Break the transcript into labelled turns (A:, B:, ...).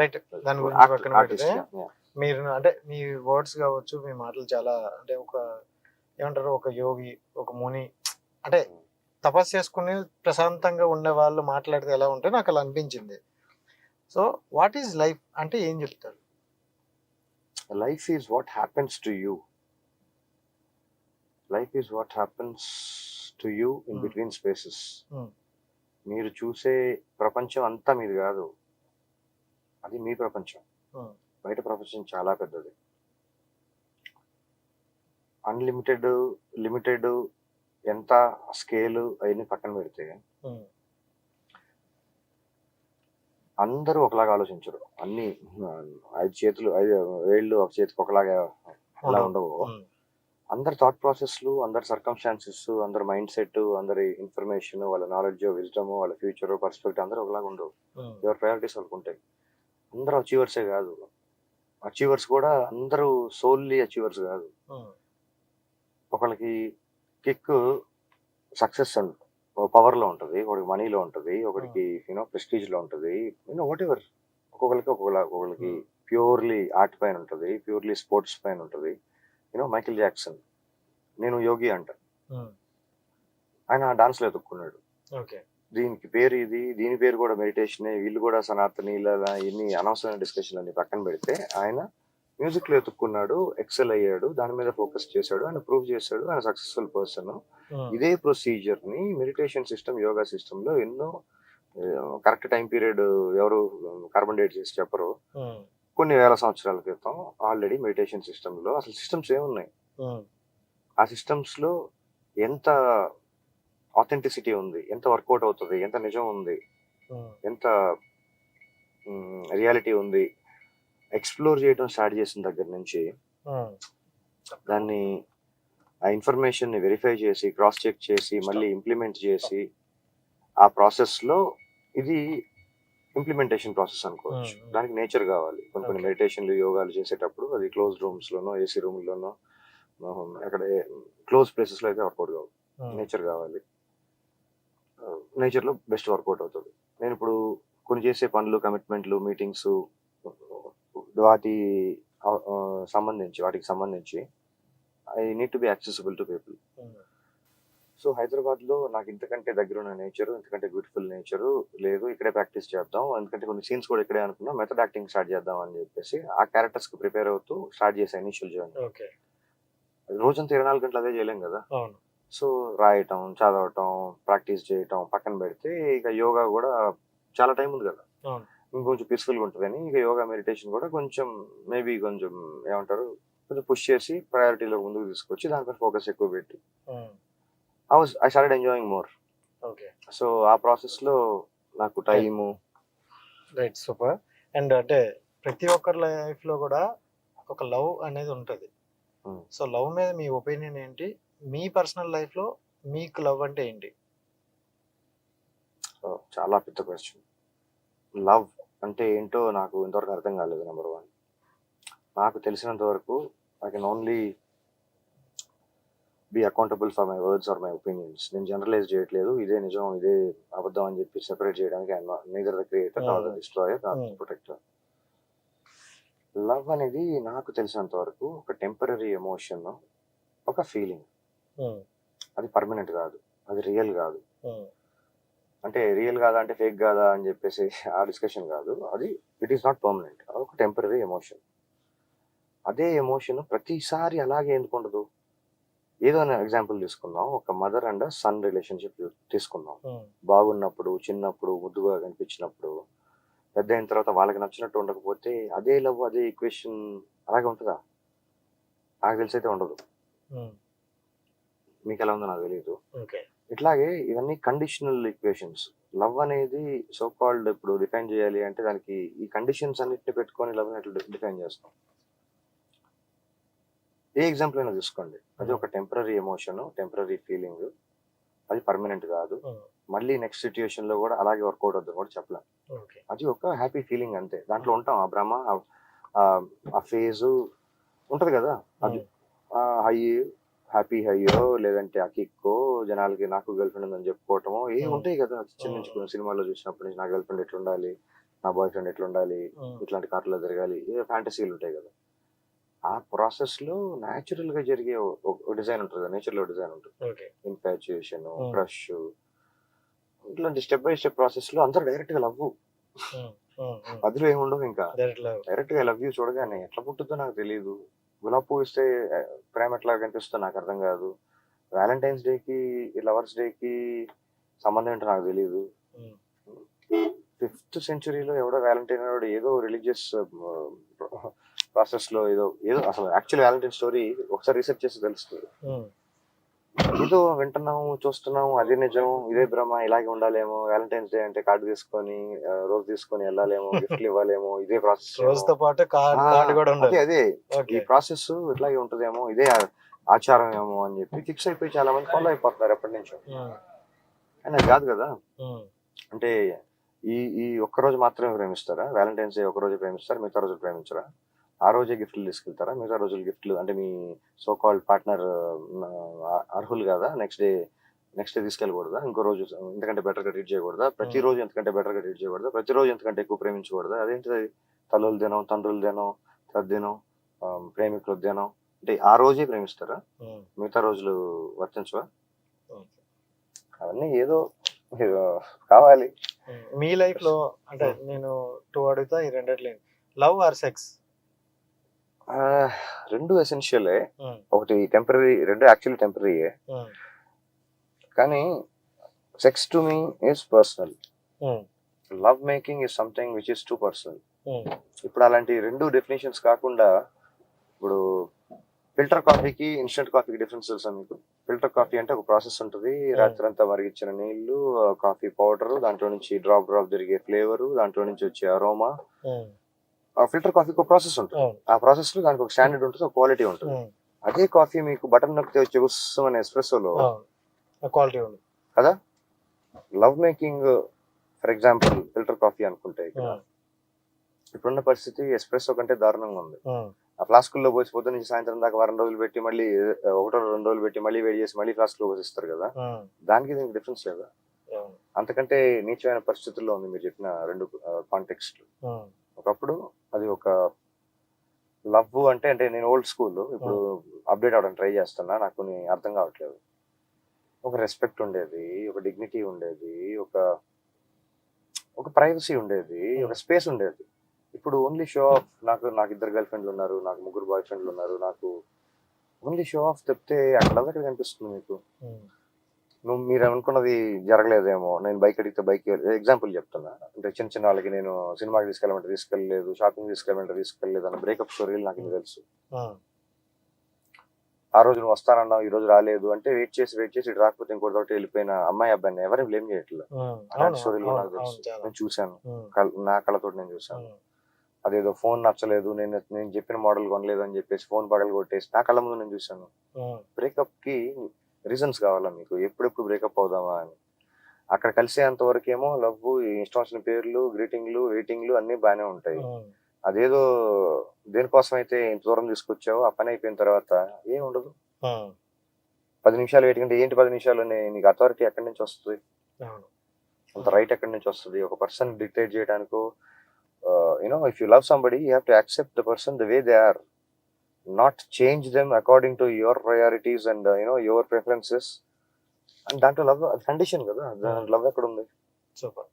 A: Right దాని గురించి పక్కన పెడితే. మీరు అంటే మీ వర్డ్స్ కావచ్చు మీ మాటలు చాలా అంటే ఒక ఏమంటారు ఒక యోగి ఒక ముని అంటే తపస్సు చేసుకుని ప్రశాంతంగా ఉండే వాళ్ళు మాట్లాడితే ఎలా ఉంటే నాకు అలా అనిపించింది. సో వాట్ ఈజ్ లైఫ్ అంటే ఏం చెప్తారు?
B: What happens to you. Life is what happens to you in
A: Hmm.
B: between spaces.
A: Hmm.
B: మీరు చూసే ప్రపంచం అంతా మీది కాదు. అది మీ ప్రపంచం. బయట ప్రపంచం చాలా పెద్దది. అన్లిమిటెడ్ లిమిటెడ్ ఎంత స్కేల్ అవన్నీ పక్కన పెడితే అందరూ ఒకలాగా ఆలోచించరు. అన్ని ఐదు చేతులు ఐదు వేళ్ళు ఒక చేతికి ఒకలాగా అలా ఉండవు. అందరి థాట్ ప్రాసెస్లు అందరి సర్కమ్స్టాన్సెస్ అందరి మైండ్ సెట్ అందరి ఇన్ఫర్మేషన్ వాళ్ళ నాలెడ్జ్ విజ్డమ్ వాళ్ళ ఫ్యూచర్ పర్స్పెక్టివ్ అందరూ ఒకలాగా ఉండవు. ఎవరి ప్రయారిటీస్ వాళ్ళకు ఉంటాయి. అందరూ అచీవర్సే కాదు. అచీవర్స్ కూడా అందరూ సోల్లీ అచీవర్స్ కాదు. ఒకళ్ళకి కిక్ సక్సెస్ పవర్లో ఉంటుంది ఒకడికి మనీలో ఉంటుంది ఒకడికి యూనో ప్రెస్టీజ్లో ఉంటుంది యూనో వాట్ ఎవర్ ఒక్కొక్కరికి ఒక్కొక్కలా ఒక్కొక్కరికి
A: Hmm.
B: ప్యూర్లీ ఆర్ట్ పైన ఉంటుంది ప్యూర్లీ స్పోర్ట్స్ పైన ఉంటుంది. యూనో మైకిల్ జాక్సన్ నేను యోగి అంట. ఆయన డాన్స్లో ఎత్తుక్కున్నాడు
A: ఓకే.
B: దీనికి పేరు ఇది దీని పేరు కూడా మెడిటేషన్ వీళ్ళు కూడా సనాతని ఇలా ఇన్ని అనవసరమైన డిస్కషన్ అన్ని పక్కన పెడితే ఆయన మ్యూజిక్లో ఎత్తుక్కున్నాడు ఎక్సెల్ అయ్యాడు దాని మీద ఫోకస్ చేశాడు ఆయన ప్రూవ్ చేశాడు ఆయన సక్సెస్ఫుల్ పర్సన్ ఇదే ప్రొసీజర్ని మెడిటేషన్ సిస్టమ్ యోగా సిస్టమ్లో ఎన్నో కరెక్ట్ టైం పీరియడ్ ఎవరు కార్బన్ డేట్ చేసి చెప్పరు. కొన్ని వేల సంవత్సరాల క్రితం ఆల్రెడీ మెడిటేషన్ సిస్టమ్లో అసలు సిస్టమ్స్ ఏమున్నాయి? ఆ. సిస్టమ్స్లో ఎంత ఆథెంటిసిటీ ఉంది. ఎంత వర్కౌట్ అవుతుంది ఎంత నిజం ఉంది
A: ఉమ్,
B: ఎంత రియాలిటీ ఉంది. ఎక్స్ప్లోర్ చేయడం స్టార్ట్ చేసిన దగ్గర నుంచి
A: ఉమ్,
B: దాన్ని ఆ ఇన్ఫర్మేషన్ని వెరిఫై చేసి క్రాస్ చెక్ చేసి మళ్ళీ ఇంప్లిమెంట్ చేసి ఆ ప్రాసెస్లో ఇది ఇంప్లిమెంటేషన్ ప్రాసెస్ అనుకోవచ్చు.
A: Hmm.
B: దానికి నేచర్ కావాలి. కొన్ని కొన్ని. మెడిటేషన్లు యోగాలు చేసేటప్పుడు అది క్లోజ్ రూమ్స్ లోనో ఏసీ రూమ్ లోనో ఉమ్, అక్కడ క్లోజ్ ప్లేసెస్లో అయితే వర్కౌట్ కావు.
A: ఉమ్,
B: నేచర్ కావాలి. నేచర్లో బెస్ట్ వర్కౌట్ అవుతుంది. నేను ఇప్పుడు కొన్ని చేసే పనులు కమిట్మెంట్లు మీటింగ్స్ వాటి సంబంధించి వాటికి సంబంధించి I need to be accessible to people. So హైదరాబాద్లో నాకు ఇంతకంటే దగ్గర ఉన్న నేచర్ ఇంతకంటే బ్యూటిఫుల్ నేచర్ లేదు. ఇక్కడే ప్రాక్టీస్ చేద్దాం. ఎందుకంటే కొన్ని సీన్స్ కూడా ఇక్కడే అనుకున్నా మెథడ్ యాక్టింగ్ స్టార్ట్ చేద్దాం అని చెప్పేసి ఆ క్యారెక్టర్స్కి ప్రిపేర్ అవుతూ స్టార్ట్ చేసా ఇనిషియల్ జర్నీ. రోజంతా ఇరవై నాలుగు గంటలు అదే చేయలేం కదా? సో రాయటం చదవటం ప్రాక్టీస్ చేయటం పక్కన పెడితే ఇక యోగా కూడా చాలా టైం ఉంది కదా. ఇంకొంచెం పీస్ఫుల్గా ఉంటుంది అని ఇక యోగా మెడిటేషన్ కూడా కొంచెం మేబీ కొంచెం ఏమంటారు కొంచెం పుష్ చేసి ప్రయారిటీలో ముందుకు తీసుకొచ్చి దానిపై ఫోకస్ ఎక్కువ పెట్టి. I was I started enjoying more
A: okay.
B: So ఆ ప్రాసెస్లో నాకు టైము.
A: రైట్ సూపర్ అండ్ అంటే ప్రతి ఒక్కరి లైఫ్లో కూడా ఒక లవ్ అనేది ఉంటుంది. సో లవ్ మీద మీ ఒపీనియన్ ఏంటి? మీ పర్సనల్ లైఫ్లో మీకు లవ్ అంటే ఏంటి?
B: చాలా పెద్ద క్వశ్చన్. లవ్ అంటే ఏంటో నాకు ఇంతవరకు అర్థం కాలేదు నెంబర్ వన్ నాకు తెలిసినంత వరకు I can only be accountable for my words or my opinions నేను జనరలైజ్ చేయట్లేదు ఇదే నిజం ఇదే అబద్ధం అని చెప్పి సెపరేట్ చేయడానికి neither the creator the
A: Hmm.
B: Destroyer
A: Hmm.
B: Protector love అనేది నాకు తెలిసినంత వరకు ఒక టెంపరీ ఎమోషన్ ఒక ఫీలింగ్ అది పర్మనెంట్ కాదు. అది రియల్ కాదు. అంటే రియల్ కాదా అంటే ఫేక్ కాదా అని చెప్పేసి ఆ డిస్కషన్ కాదు. అది ఇట్ ఈస్ నాట్ పర్మనెంట్ అది ఒక టెంపరీ ఎమోషన్ అదే ఎమోషన్ ప్రతిసారి అలాగే ఎందుకు ఉండదు? ఏదో ఎగ్జాంపుల్ తీసుకుందాం. ఒక మదర్ అండ్ సన్ రిలేషన్షిప్ తీసుకుందాం. బాగున్నప్పుడు చిన్నప్పుడు ముద్దుగా కనిపించినప్పుడు పెద్ద అయిన తర్వాత వాళ్ళకి నచ్చినట్టు ఉండకపోతే అదే లవ్ అదే ఈక్వేషన్ అలాగే ఉంటుందా? నాకు తెలిసి అయితే ఉండదు. మీకు ఎలా ఉందో నాకు తెలియదు
A: ఓకే.
B: ఇట్లాగే ఇవన్నీ కండిషనల్ ఈక్వేషన్స్ లవ్ అనేది సో కాల్డ్ ఇప్పుడు డిఫైన్ చేయాలి అంటే దానికి ఈ కండిషన్స్ అన్నిటిని పెట్టుకొని లవ్ ఎట్లా డిఫైన్ చేస్తాం. ఏ ఎగ్జాంపుల్ అయినా తీసుకోండి అది ఒక టెంపరీ ఎమోషన్ టెంపరీ ఫీలింగ్ అది పర్మనెంట్ కాదు. మళ్ళీ నెక్స్ట్ సిచ్యుయేషన్లో కూడా అలాగే వర్కౌట్ అవుతుంది కూడా చెప్పలేం.
A: ఓకే.
B: అది ఒక హ్యాపీ ఫీలింగ్ అంతే. దాంట్లో ఉంటాం. ఆ భ్రమ ఆ- ఫేజు ఉంటది కదా? అది హై హ్యాపీ హైయో లేదంటే ఆ కిక్కో జనాలకి నాకు గర్ల్ ఫ్రెండ్ ఉందని చెప్పుకోవటమో ఏ. ఉంటాయి కదా చిన్న
A: Hmm.
B: చిన్న సినిమాలో చూసినప్పటి నుంచి నా గర్ల్ ఫ్రెండ్ ఎట్లా ఉండాలి నా బాయ్ ఫ్రెండ్ ఎట్లా ఉండాలి
A: ఉమ్,
B: ఇట్లాంటి కార్లో జరగాలి ఏ ఫ్యాంటసీలు ఉంటాయి కదా ఆ ప్రాసెస్లో న్యాచురల్గా జరిగే డిజైన్ ఉంటుంది కదా నేచర్లో డిజైన్ ఉంటుంది ఇన్ఫాచ్యుయేషన్. క్రష్ ఇట్లాంటి స్టెప్ బై స్టెప్ ప్రాసెస్లో అందరూ డైరెక్ట్గా లవ్. అందులో ఏముండవు ఇంకా. డైరెక్ట్గా లవ్ యూ చూడగానే ఎట్లా పుట్టిందో నాకు తెలియదు గులాబ్ పువ్వు ఇస్తే ప్రేమ ఎట్లా కనిపిస్తుంది నాకు అర్థం కాదు. వ్యాలంటైన్స్ డే కి లవర్స్ డే కి సంబంధం ఏంటో నాకు తెలియదు ఫిఫ్త్ సెంచురీలో ఎవడో వ్యాలంటైన్ వాడు ఏదో రిలీజియస్ ప్రాసెస్లో ఏదో ఏదో అసలు యాక్చువల్ వ్యాలంటైన్ స్టోరీ ఒకసారి రీసెర్చ్ చేసి తెలుస్తుంది. ఏదో వింటున్నాము చూస్తున్నాము అదే నిజం ఇదే భ్రమ ఇలాగే ఉండాలేమో వ్యాలంటైన్స్ డే అంటే కార్డు తీసుకొని రోజు తీసుకొని వెళ్ళాలేమో గిఫ్ట్లు ఇవ్వాలేమో ఇదే ప్రాసెస్
A: రోజుతో పాటు కార్డ్ కార్డ్ కూడా
B: అదే
A: ఉండాలి
B: అదే ఈ ప్రాసెస్ ఇట్లాగే ఉంటదేమో ఇదే ఆచారం ఏమో అని చెప్పి ఫిక్స్ అయిపోయి చాలా మంది ఫాలో అయిపోతున్నారు ఎప్పటి నుంచో. కానీ అది కాదు కదా. అంటే ఈ ఈ ఒక్క రోజు మాత్రమే ప్రేమిస్తారా? వ్యాలంటైన్స్ డే ఒక రోజు ప్రేమిస్తారా? మిగతా రోజులు ప్రేమించరా? ఆ రోజే గిఫ్ట్లు తీసుకెళ్తారా? మిగతా రోజులు గిఫ్ట్లు అంటే మీ సో కాల్డ్ పార్ట్నర్ అర్హులు కదా నెక్స్ట్ డే నెక్స్ట్ డే తీసుకెళ్ళకూడదా? ఇంకో రోజు ఇంతకంటే బెటర్గా ట్రీట్ చేయకూడదా? ప్రతి రోజు ఎంతకంటే బెటర్గా ట్రీట్ చేయకూడదా? ప్రతి రోజు ఎంతకంటే ఎక్కువ ప్రేమించకూడదా? అదేంటిది? తల్లుల దినం తండ్రుల దినం తద్దినం ప్రేమికుల దినం అంటే ఆ రోజే ప్రేమిస్తారా? మిగతా రోజులు వర్తించవా. అవన్నీ ఏదో ఏదో కావాలి.
A: మీ లైఫ్లో అంటే నేను టూ అడుగుతా ఈ రెండిట్లో లవ్ ఆర్ సెక్స్?
B: రెండు ఎసెన్షియలే ఒకటి టెంపరీ రెండు యాక్చువల్లీ టెంపరీయే కానీ sex to me is personal love making is something which is too personal ఇప్పుడు అలాంటి రెండు డెఫినేషన్స్ కాకుండా ఇప్పుడు ఫిల్టర్ కాఫీకి ఇన్స్టెంట్ కాఫీకి డిఫరెన్స్ తెలుసా మీకు ఫిల్టర్ కాఫీ అంటే ఒక ప్రాసెస్ ఉంటుంది. రాత్రి అంతా మరిగించిన నీళ్ళు కాఫీ పౌడర్ దాంట్లో నుంచి డ్రాప్ డ్రాప్ జరిగే ఫ్లేవర్ దాంట్లో నుంచి వచ్చే అరోమా ఫిల్టర్ కాఫీకి ఒక ప్రాసెస్ ఉంటుంది. ఆ ప్రాసెస్లో దానికి ఒక స్టాండర్డ్ ఉంటుంది ఒక క్వాలిటీ ఉంటుంది. అదే కాఫీ మీకు బటన్ నొక్కితే వచ్చే అనే ఎస్ప్రెసోలో
A: అవును. క్వాలిటీ ఉంది
B: కదా? Love making for example filter coffee అనుకుంటే ఇప్పుడున్న పరిస్థితి ఎస్ప్రెసో కంటే దారుణంగా ఉంది. ఆ ఫ్లాస్కుల్లో పోసి పొద్దు నుంచి సాయంత్రం దాకా వారం రోజులు పెట్టి మళ్ళీ ఒకటో రెండు రోజులు పెట్టి మళ్ళీ వేడి చేసి మళ్ళీ ఫ్లాస్క్లో పోసిస్తారు కదా? దానికి దీనికి డిఫరెన్స్ లేదా? అంతకంటే నీచమైన పరిస్థితుల్లో ఉంది మీరు చెప్పిన రెండు కాంటెక్స్ట్ ఒకప్పుడు అది ఒక లవ్ అంటే అంటే నేను ఓల్డ్ స్కూల్. ఇప్పుడు అప్డేట్ అవడానికి ట్రై చేస్తున్నా. నాకు కొన్ని అర్థం కావట్లేదు. ఒక రెస్పెక్ట్ ఉండేది ఒక డిగ్నిటీ ఉండేది ఒక ఒక ప్రైవసీ ఉండేది ఒక స్పేస్ ఉండేది. ఇప్పుడు ఓన్లీ షో ఆఫ్ నాకు నాకు ఇద్దరు గర్ల్ ఫ్రెండ్లు ఉన్నారు నాకు ముగ్గురు బాయ్ ఫ్రెండ్లు ఉన్నారు నాకు ఓన్లీ షో ఆఫ్ చెప్తే అక్కడ కనిపిస్తుంది మీకు. నువ్వు మీరు అనుకున్నది జరగలేదేమో. నేను బైక్ అడిగితే బైక్ ఎగ్జాంపుల్ చెప్తున్నా. అంటే చిన్న చిన్న వాళ్ళకి నేను సినిమాకి తీసుకెళ్ళమంటే తీసుకెళ్ళలేదు షాపింగ్ తీసుకెళ్ళమంటే తీసుకెళ్ళలేదు అన్న బ్రేకప్ స్టోరీలు నాకు తెలుసు. ఆ. రోజు నువ్వు వస్తానన్నావు ఈ రోజు రాలేదు అంటే వెయిట్ చేసి వెయిట్ చేసి ఇటు రాకపోతే ఇంకోటి తోటి వెళ్ళిపోయిన అమ్మాయి అబ్బాయిని ఎవరిని బ్లేమ్ చేయట్లేదు. అలాంటి స్టోరీలు నాకు తెలుసు. నేను చూశాను. నా కళ్ళతోటి నేను చూశాను. అదేదో ఫోన్ నచ్చలేదు నేను నేను చెప్పిన మోడల్ కొనలేదు అని చెప్పేసి ఫోన్ పగలు కొట్టేసి నా కళ్ళ ముందు నేను చూశాను. బ్రేకప్కి రీజన్స్ కావాలా మీకు? ఎప్పుడెప్పుడు బ్రేకప్ అవుదామా అని? అక్కడ కలిసేంత వరకేమో లవ్ ఇష్టం వచ్చిన పేర్లు గ్రీటింగ్లు వెయిటింగ్లు అన్ని బాగానే ఉంటాయి. అదేదో దేనికోసం అయితే ఇంత దూరం తీసుకొచ్చావో ఆ పని అయిపోయిన తర్వాత ఏం ఉండదు. పది నిమిషాలు వెయిట్ కంటే ఏంటి పది నిమిషాలు నీకు అథారిటీ ఎక్కడి నుంచి వస్తుంది? అంత రైట్ ఎక్కడి నుంచి వస్తుంది? ఒక పర్సన్ డిక్టేట్ చేయడానికో you know if you love somebody you have to accept the person the way they are not change them according to your priorities and you know your preferences and దాంట్లో love condition కదా. Love ఎక్కడ ఉంది
A: super